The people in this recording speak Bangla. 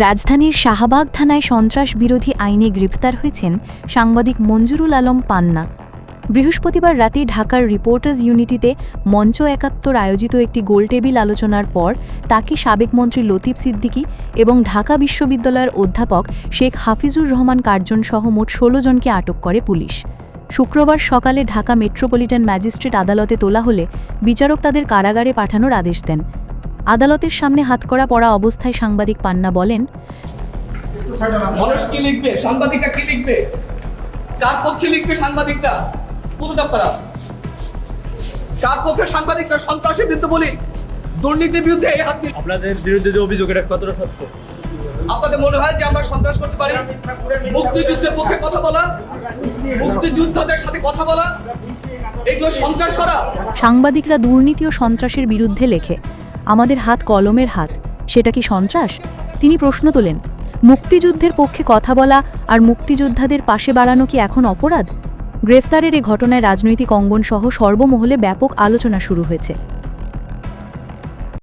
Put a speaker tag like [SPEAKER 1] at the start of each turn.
[SPEAKER 1] রাজধানীর শাহবাগ থানায় সন্ত্রাস বিরোধী আইনে গ্রেফতার হয়েছেন সাংবাদিক মঞ্জুরুল আলম পান্না। বৃহস্পতিবার রাতে ঢাকার রিপোর্টার্স ইউনিটিতে মঞ্চ একাত্তর আয়োজিত একটি গোলটেবিল আলোচনার পর তাকে সাবেক মন্ত্রী লতিফ সিদ্দিকী এবং ঢাকা বিশ্ববিদ্যালয়ের অধ্যাপক শেখ হাফিজুর রহমান কার্জন সহ মোট ষোলো জনকে আটক করে পুলিশ। শুক্রবার সকালে ঢাকা মেট্রোপলিটন ম্যাজিস্ট্রেট আদালতে তোলা হলে বিচারক তাদের কারাগারে পাঠানোর আদেশ দেন। আদালতের সামনে হাতকড়া পড়া অবস্থায় সাংবাদিক পান্না বলেন
[SPEAKER 2] মানুষ কি লিখবে? সাংবাদিকরা কি লিখবে? কার পক্ষে লিখবে সাংবাদিকরা পুরোটা পারা কার পক্ষে সাংবাদিকরা সন্ত্রাসের বিরুদ্ধে বলি। দুর্নীতির বিরুদ্ধে এই হাত
[SPEAKER 3] আপনাদের বিরুদ্ধে যে অভিযোগ এটা কতটা সত্য?
[SPEAKER 2] আপনাদের মনে হয় যে আমরা সন্ত্রাস করতে পারি? মুক্তিযুদ্ধের পক্ষে কথা বলা মুক্তিযুদ্ধদের সাথে কথা বলা এগুলো সন্ত্রাস করা।
[SPEAKER 1] সাংবাদিকরা দুর্নীতি ও সন্ত্রাসের বিরুদ্ধে লেখে। আমাদের হাত কলমের হাত, সেটা কি সন্ত্রাস? তিনি প্রশ্ন তোলেন, মুক্তিযুদ্ধের পক্ষে কথা বলা আর মুক্তিযোদ্ধাদের পাশে বাড়ানো কি এখন অপরাধ? গ্রেফতারের এ ঘটনায় রাজনৈতিক অঙ্গনসহ সর্বমহলে ব্যাপক আলোচনা শুরু হয়েছে।